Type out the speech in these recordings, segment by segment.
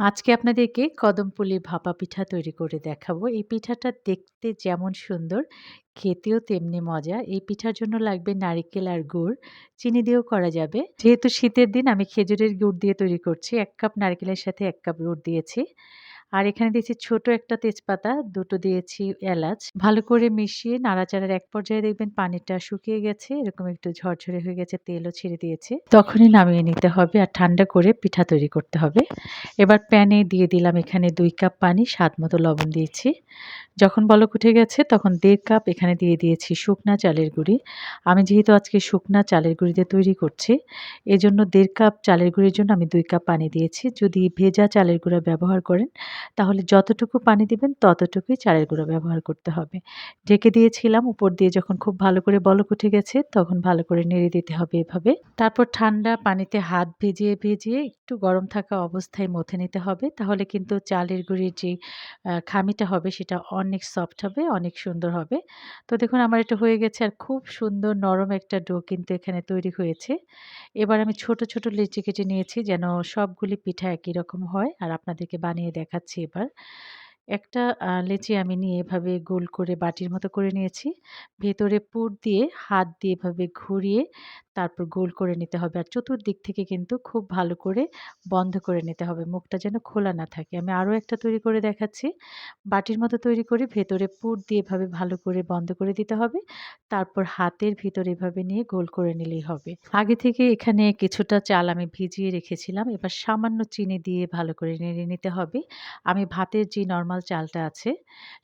আজকে আপনাদেরকে কদমপুলি ভাপা পিঠা তৈরি করে দেখাবো। এই পিঠাটা দেখতে যেমন সুন্দর, খেতেও তেমনি মজা। এই পিঠার জন্য লাগবে নারিকেল আর গুড়। চিনি দিয়েও করা যাবে। যেহেতু শীতের দিন আমি খেজুরের গুড় দিয়ে তৈরি করছি। এক কাপ নারিকেলের সাথে এক কাপ গুড় দিয়েছি। আর এখানে দিয়েছি ছোট একটা তেজপাতা, দুটো দিয়েছি এলাচ। ভালো করে মিশিয়ে নাড়াচাড়ার এক পর্যায়ে দেখবেন পানিটা শুকিয়ে গেছে। এরকম একটু ঝরঝরে হয়ে গেছে, তেলও ছেড়ে দিয়েছে। তখনই নামিয়ে নিতে হবে আর ঠান্ডা করে পিঠা তৈরি করতে হবে। এবার প্যানে দিয়ে দিলাম এখানে দুই কাপ পানি, স্বাদ মতো লবণ দিয়েছি। যখন বলক উঠে গেছে তখন দেড় কাপ এখানে দিয়ে দিয়েছি শুকনা চালের গুঁড়ি। আমি যেহেতু আজকে শুকনা চালের গুঁড়ি দিয়ে তৈরি করছি, এজন্য দেড় কাপ চালের গুঁড়ির জন্য আমি দুই কাপ পানি দিয়েছি। যদি ভেজা চালের গুঁড়া ব্যবহার করেন তাহলে যতটুকু পানি দিবেন ততটুকুই চালের গুঁড়ো ব্যবহার করতে হবে। ঢেকে দিয়েছিলাম উপর দিয়ে যখন খুব ভালো করে বলক উঠে গেছে তখন ভালো করে নেড়ে দিতে হবে এভাবে। তারপর ঠান্ডা পানিতে হাত ভিজিয়ে, ভিজিয়ে একটু গরম থাকা অবস্থায় মথে নিতে হবে। তাহলে কিন্তু চালের গুঁড়ির যে খামিটা হবে সেটা অনেক সফট হবে, অনেক সুন্দর হবে। তো দেখুন আমার এটা হয়ে গেছে আর খুব সুন্দর নরম একটা ডো কিন্তু এখানে তৈরি হয়েছে। এবার আমি ছোট, ছোট লেচি কেটে নিয়েছি যেন সবগুলি পিঠা একই রকম হয় আর আপনাদেরকে বানিয়ে দেখাচ্ছি এবার। একটা লেচি আমি নিয়ে এভাবে গোল করে বাটির মতো করে নিয়েছি। ভেতরে পুর দিয়ে হাত দিয়ে এভাবে ঘুরিয়ে তারপর গোল করে নিতে হবে। আর চতুর্দিক থেকে কিন্তু খুব ভালো করে বন্ধ করে নিতে হবে। মুখটা যেন খোলা না থাকে। আমি আরও একটা তৈরি করে দেখাচ্ছি। বাটির মতো তৈরি করে ভেতরে পুর দিয়ে এভাবে ভালো করে বন্ধ করে দিতে হবে। তারপর হাতের ভিতরে এভাবে নিয়ে গোল করে নিলেই হবে। আগে থেকে এখানে কিছুটা চাল আমি ভিজিয়ে রেখেছিলাম। এবার সামান্য চিনি দিয়ে ভালো করে নেড়ে নিতে হবে। আমি ভাতের যে নরমাল চালটা আছে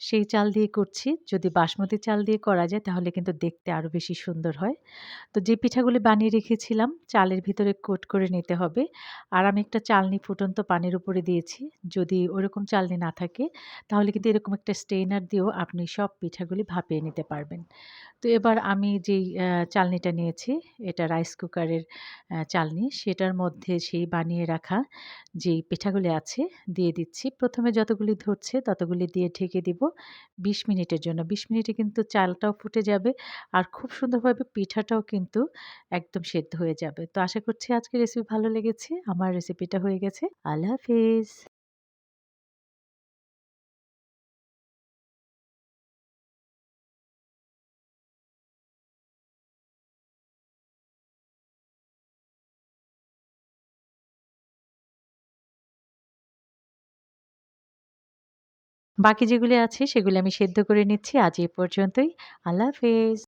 সেই চাল দিয়ে করছি। যদি বাসমতি চাল দিয়ে করা যায় তাহলে কিন্তু দেখতে আরও বেশি সুন্দর হয়। তো যে পিঠাগুলি বানিয়ে রেখেছিলাম চালের ভিতরে কোট করে নিতে হবে। আর আমি একটা চালনি ফুটন্ত পানির উপরে দিয়েছি। যদি ওরকম চালনি না থাকে তাহলে কিন্তু এরকম একটা স্টেইনার দিয়েও আপনি সব পিঠাগুলি ভাপিয়ে নিতে পারবেন। তো এবার আমি যেই চালনিটা নিয়েছি, এটা রাইস কুকারের চালনি সেটার মধ্যে সেই বানিয়ে রাখা যেই পিঠাগুলি আছে দিয়ে দিচ্ছি। প্রথমে যতগুলি ধরছে ততগুলি দিয়ে ঢেকে দিব ২০ মিনিটের জন্য। ২০ মিনিটে কিন্তু চালটাও ফুটে যাবে আর খুব সুন্দরভাবে পিঠাটাও কিন্তু একদম সেদ্ধ হয়ে যাবে। তো আশা করছি আজকের রেসিপি ভালো লেগেছে। আমার রেসিপিটা হয়ে গেছে। আল্লাহ হাফেজ। বাকি যেগুলি আছে সেগুলি আমি সেদ্ধ করে নিচ্ছি। আজ এ পর্যন্তই। আল্লাহ হাফেজ।